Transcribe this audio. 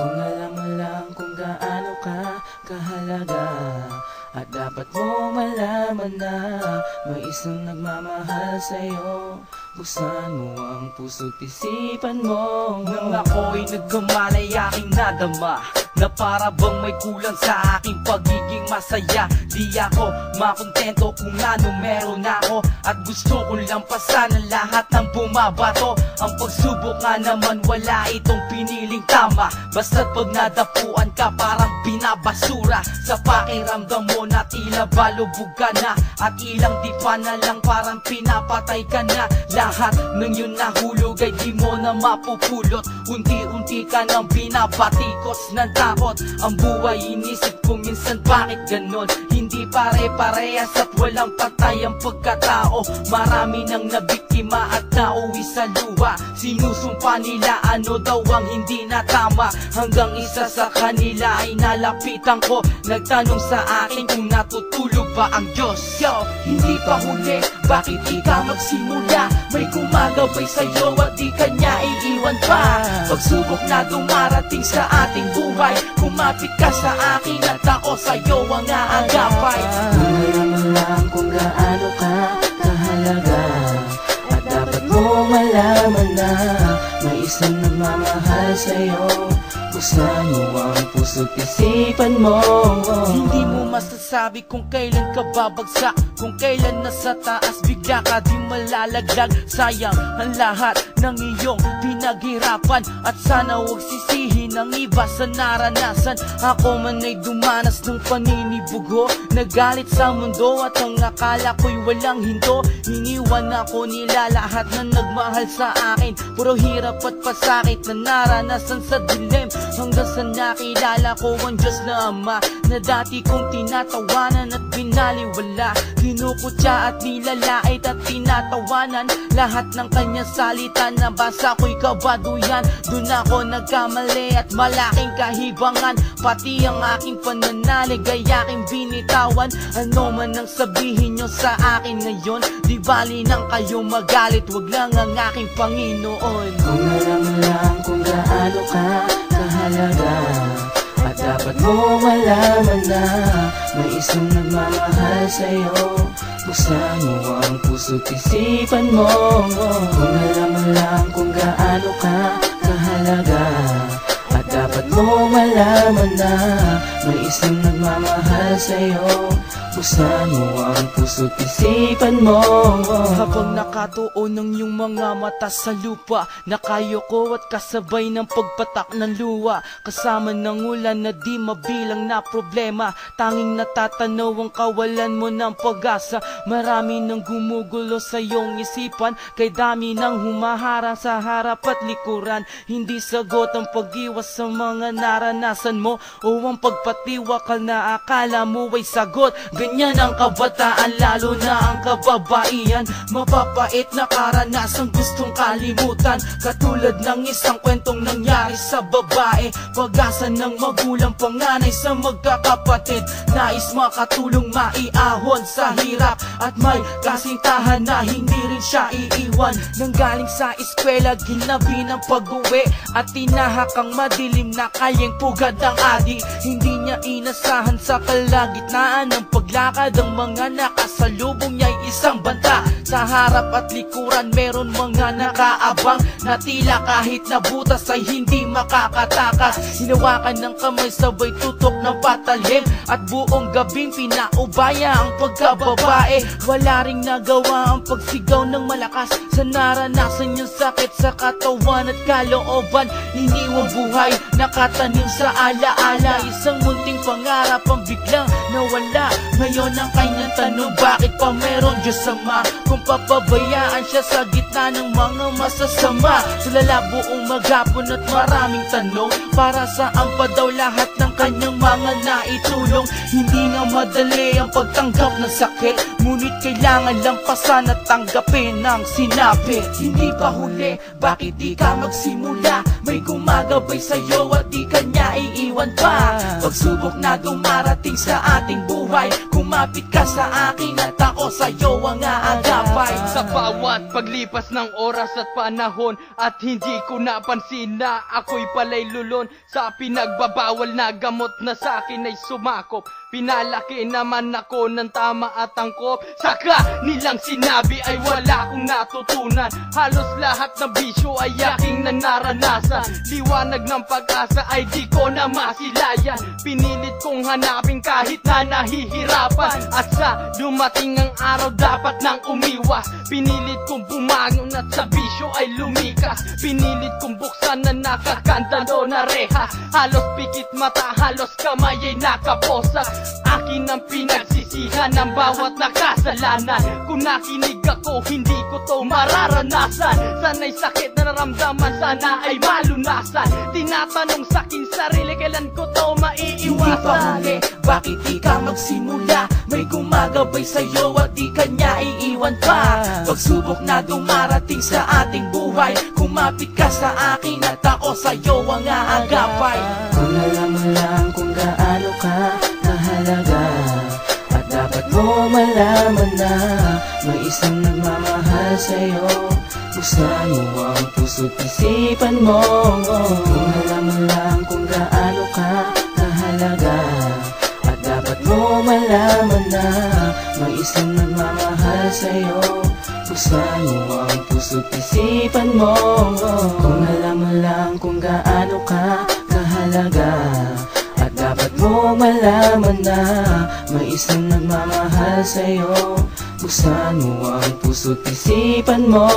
Kung alam mo lang kung gaano ka kahalaga At dapat mo malaman na May isang nagmamahal sa'yo. Buksan mo ang puso't isipan mo. Nang ako'y nagkamalay aking nadama. Na para bang may kulang sa aking pagiging masaya. Di ako makontento kung ano meron ako. At gusto ko lang pasan ang lahat ng bumabato. Ang pagsubok nga naman wala itong piniling tama. Basta't pag nadapuan ka parang binabasura Sa pakiramdam mo na tila balubog ka na. At ilang di pa na lang parang pinapatay ka na. Lahat ng yun nahulog ay di mo na mapupulot. Unti-unti ka nang binabatikos ng takot Ang buhay inisip ko minsan bakit ganon Hindi pare-parehas at walang patay ang pagkatao. Marami nang nabiktima at nauwi sa luha. Sinusumpa nila ano daw ang hindi na tama. Hanggang isa sa kanila ay nalapitan ko. Nagtanong sa akin kung natutulog ba ang Diyos. Yo, hindi pa huli, bakit di ka magsimula? May gumagabay sa'yo at di kanya iiwan pa. Pagsubok na dumarating sa ating buhay. Kumapit ka sa akin at ako sa'yo ang aagapay Kung alam lang kung gaano ka kahalaga. At dapat mo malaman na May isang nagmamahal sa'yo. Buksan mo ang puso't isipan mo masasabi kung kailan ka babagsak? Kung kailan nasa taas bigla ka di malalaglag. Sayang ang lahat ng iyong pinaghirapan. At sana huwag sisihin ng iba sa naranasan. Ako man ay dumanas ng paninibugo. Nagalit sa mundo at ang akala ko'y walang hinto. Iniwan ako nila lahat na nagmahal sa akin. Puro hirap at pasakit na naranasan sa dilim Hanggang sa nakilala ko ang Diyos na Ama Na dati kong tinatawanan at binaliwala. Kinukutya at nilalait at tinatawanan. Lahat ng kanyang salita na basa ko'y kabaduyan. Doon ako nagkamali at malaking kahibangan. Pati ang aking pananalig ay aking binitawan. Ano man ang sabihin nyo sa akin ngayon Di bali nang kayo magalit. Wag lang ang aking Panginoon. Kung alam lang kung gaano ka kahalaga At dapat mo malaman na May isang nagmamahal sa'yo. Buksan mo ang puso't isipan mo. Kung alam mo lang kung gaano ka kahalaga. At dapat mo malaman na May isang nagmamahal sa'yo. Buksan mo ang puso't isipan mo. Habang nakatuon ng iyong mga mata sa lupa Nakayoko at kasabay ng pagpatak ng luwa Kasama ng ulan na di mabilang na problema Tanging natatanaw ang kawalan mo ng pag-asa. Marami nang gumugulo sa iyong isipan Kay dami nang humaharang sa harap at likuran. Hindi sagot ang pag-iwas sa mga naranasan mo O ang pagpatiwakal na akala mo ay sagot. Ganyan ang kabataan lalo na ang kababaihan. Mapapait na karanasang gustong kalimutan. Katulad ng isang kwentong nangyari sa babae. Pag-asa ng magulang panganay sa magkakapatid. Nais makatulong maiahon sa hirap. At may kasintahan na hindi rin siya iiwan. Nang galing sa eskwela ginabi ng pag-uwi. At tinahak ang madilim na kayang pugad ang adi. Hindi niya inasahan sa kalagitnaan ng paglakad. Ang mga nakasalubong niya'y isang banta. Sa harap at likuran meron mga nakaabang Na tila kahit nabutas ay hindi makakatakas. Hinawakan ng kamay sabay tutok ng patalim At buong gabing pinaubaya ang pagkababae. Wala ring nagawa ang pagsigaw ng malakas. Sa naranasan niyang sakit sa katawan at kalooban Iniwang buhay nakatanim sa alaala. Isang munting pangarap ang biglang nawala. Ngayon ang kanyang tanong bakit pa meron Diyos Ama Kung papabayaan siya sa gitna ng mga masasama. Sulala buong maghapon at maraming tanong. Para saan pa daw lahat ng kanyang mga naitulong? Hindi nga madali ang pagtanggap ng sakit. Ngunit kailangan lampasan at tanggapin ang sinapit Hindi pa huli, bakit di ka magsimula? May gumagabay sa'yo at di kanya iiwan pa. Pagsubok na dumarating sa ating buhay. Kumapit ka sa akin at ako sa'yo ang aagapay. Sa bawat paglipas ng oras at panahon At hindi ko napansin na ako'y palay lulon Sa pinagbabawal na gamot na sa akin ay sumakop Pinalaki naman ako ng tama at angkop. Saka nilang sinabi ay wala akong natutunan. Halos lahat ng bisyo ay aking nanaranasan. Liwanag ng pag-asa ay di ko na masilayan. Pinilit kong hanapin kahit na nahihirapan. At sa dumating ang araw dapat nang umiwas. Pinilit kong bumangon at sa bisyo ay lumikas. Pinilit kong buksan na nakakandado na rehas Halos pikit mata, halos kamay ay nakaposak Akin ang pinagsisihan ng bawat nakasalanan. Kung nakinig ako, hindi ko to mararanasan. Sana'y sakit na naramdaman, sana ay malunasan. Tinatanong sa akin sarili, kailan ko to Hindi pa maiiwasan huli, bakit di ka magsimula? May gumagabay sa'yo at di kanya iiwan pa. Pagsubok na dumarating sa ating buhay. Kumapit ka sa akin at ako sa'yo ang aagapay. Kung alam mo lang kung gaano ka mo malaman na May isang nagmamahal sa'yo. Buksan mo ang puso't isipan mo. Kung alam mo lang kung gaano ka kahalaga. At dapat mo malaman na May isang nagmamahal sa'yo. Buksan mo ang puso't isipan mo. Kung alam mo lang kung gaano ka kahalaga mo malaman na May isang nagmamahal sa'yo. Buksan mo ang puso't isipan mo